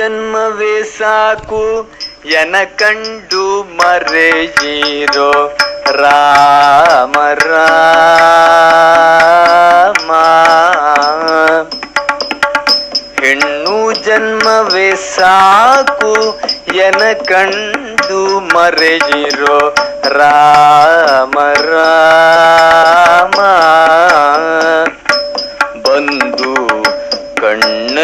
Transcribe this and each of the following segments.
ಜನ್ಮವೇ ಸಾಕು. ಎನ ಕಂಡು ಮರೆಯಿರೋ ರಾಮ ರಾಮ. ಹೆಣ್ಣು ಜನ್ಮವೇ ಸಾಕು. ಎನ ಕಂಡು ಮರೆಯಿರೋ ರಾಮ ರಾಮ. ಬಂದು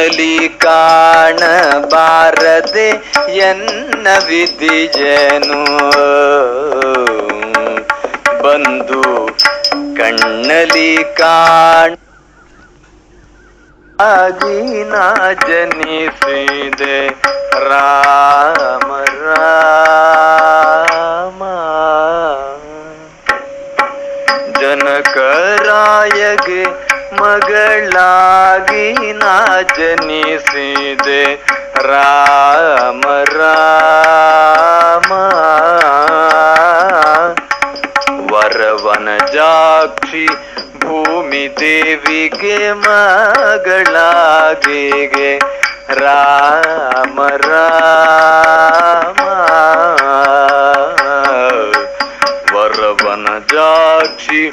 ಕಣ್ಣಲಿ ಕಾಣಬಾರದೆ ಎನ್ನ ವಿಧಿಜನು? ಬಂದು ಕಣ್ಣಲಿ ಕಾಣ ಆಗಿ ನಾ ಜನಿಸಿದೆ. ರಾಮ ರಾಮ. ಜನಕರಾಯಗೆ ಮಗಳಾಗಿ ನಾ ಜನಿಸಿದೆ. ರಾಮ ರಾಮ. ವರವನ ಜಾಕ್ಷಿ ಭೂಮಿ ದೇವಿಗೆ ಮಗಳಾಗಿಗೆ. ರಾಮ ರಾಮ. ವರವನ ಜಾಕ್ಷಿ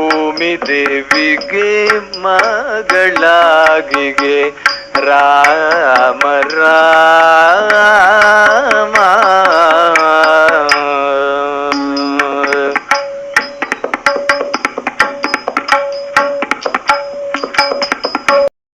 ಭೂಮಿ ದೇವಿಗೆ ಮಗಳಾಗಿಗೆ ರಾಮರ ರಾಮ